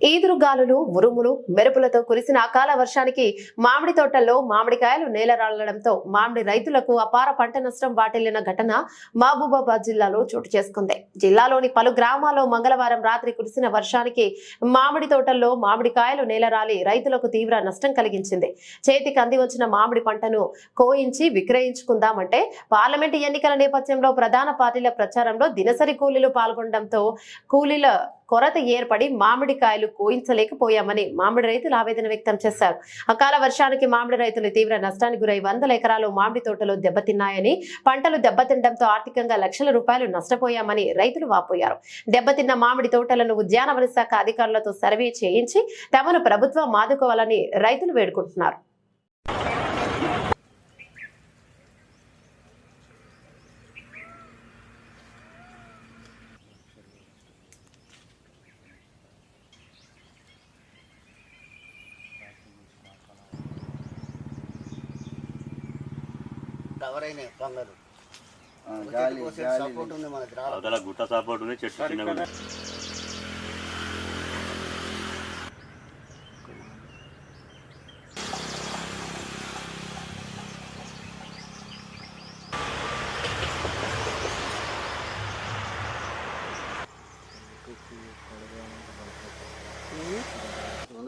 ఈదురుగాలులు ఉరుములు మెరుపులతో కురిసిన అకాల వర్షానికి మామిడి తోటల్లో మామిడికాయలు నేలరాళ్ళడంతో మామిడి రైతులకు అపార పంట నష్టం వాటిల్లిన ఘటన మహబూబాబాద్ జిల్లాలో చోటు చేసుకుంది. జిల్లాలోని పలు గ్రామాల్లో మంగళవారం రాత్రి కురిసిన వర్షానికి మామిడి తోటల్లో మామిడికాయలు నేలరాలి రైతులకు తీవ్ర నష్టం కలిగించింది. చేతికి అంది వచ్చిన మామిడి పంటను కోయించి విక్రయించుకుందామంటే పార్లమెంటు ఎన్నికల నేపథ్యంలో ప్రధాన పార్టీల ప్రచారంలో దినసరి కూలీలు పాల్గొనడంతో కూలీల కొరత ఏర్పడి మామిడికాయలు కోయించలేకపోయామని మామిడి రైతులు ఆవేదన వ్యక్తం చేశారు. అకాల వర్షానికి మామిడి రైతులు తీవ్ర నష్టానికి గురై వందల ఎకరాలు మామిడి తోటలు దెబ్బతిన్నాయని పంటలు దెబ్బతినడంతో ఆర్థికంగా లక్షల రూపాయలు నష్టపోయామని రైతులు వాపోయారు. దెబ్బతిన్న మామిడి తోటలను ఉద్యానవన శాఖ అధికారులతో సర్వే చేయించి తమను ప్రభుత్వం ఆదుకోవాలని రైతులు వేడుకుంటున్నారు. కవర్ అయినాయి బంగారు ఆ, గాలి గాలి సపోర్ట్ ఉంది మనకి రా అవతల గుట్ట సపోర్ట్ ఉంది చెట్టు చిన్నగా ఉంది.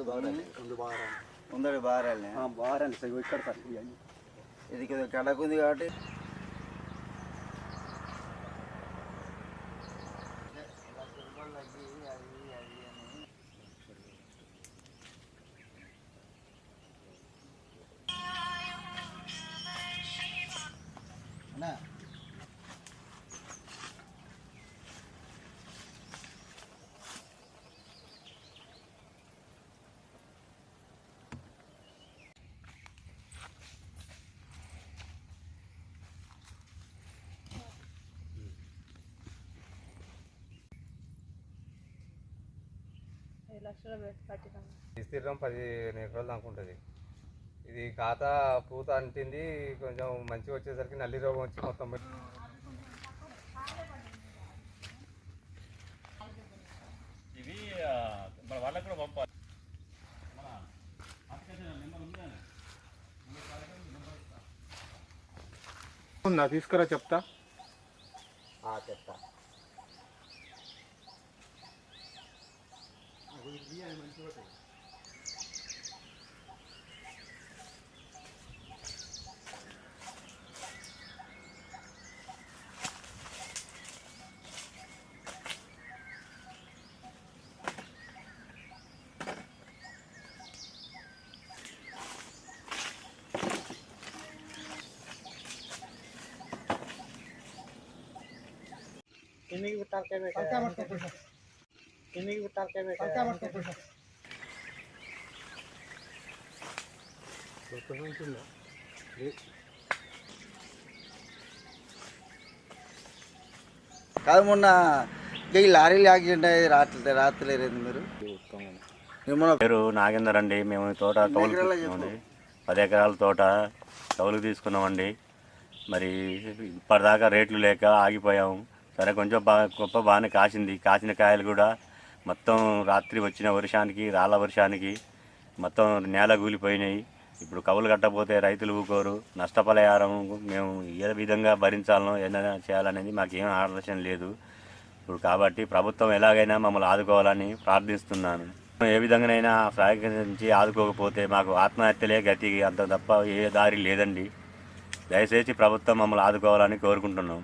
ఇవన్నీ ఇది కదా కడకుంది కాబట్టి అన్నా విస్తీర్ణం పది ఎకరాలు దాకా ఉంటుంది. ఇది ఖాతా పూత అంటింది కొంచెం మంచిగా వచ్చేసరికి నల్లి రోగం వచ్చి మొత్తం పోయి- ఉందా తీసుకురా చెప్తా. చెప్తా. ini utar kene కాదు మొన్న ఇంకా ఈ లారీలు యాక్సిడెంట్ అయ్యి రాత్రి రాత్రలేరు మీరు? పేరు నాగేందర్ అండి. మేము తోట తీసుకున్నామండి. పది ఎకరాల తోట కౌలుకు తీసుకున్నామండి. మరి ఇప్పటిదాకా రేట్లు లేక ఆగిపోయాము సరే కొంచెం బాగా గొప్ప బాగానే కాసింది. కాసిన కాయలు కూడా మొత్తం రాత్రి వచ్చిన వర్షానికి రాళ్ళ వర్షానికి మొత్తం నేల కూలిపోయినాయి ఇప్పుడు కవులు కట్టకపోతే రైతులు ఊకోరు. నష్టపరిహారం మేము ఏ విధంగా భరించాలనో ఏదైనా చేయాలనేది మాకేం ఆలోచన లేదు. ఇప్పుడు కాబట్టి ప్రభుత్వం ఎలాగైనా మమ్మల్ని ఆదుకోవాలని ప్రార్థిస్తున్నాను. ఏ విధంగానైనా సహకరించి ఆదుకోకపోతే మాకు ఆత్మహత్యలే గతి అంత తప్ప ఏ దారి లేదండి. దయచేసి ప్రభుత్వం మమ్మల్ని ఆదుకోవాలని కోరుకుంటున్నాం.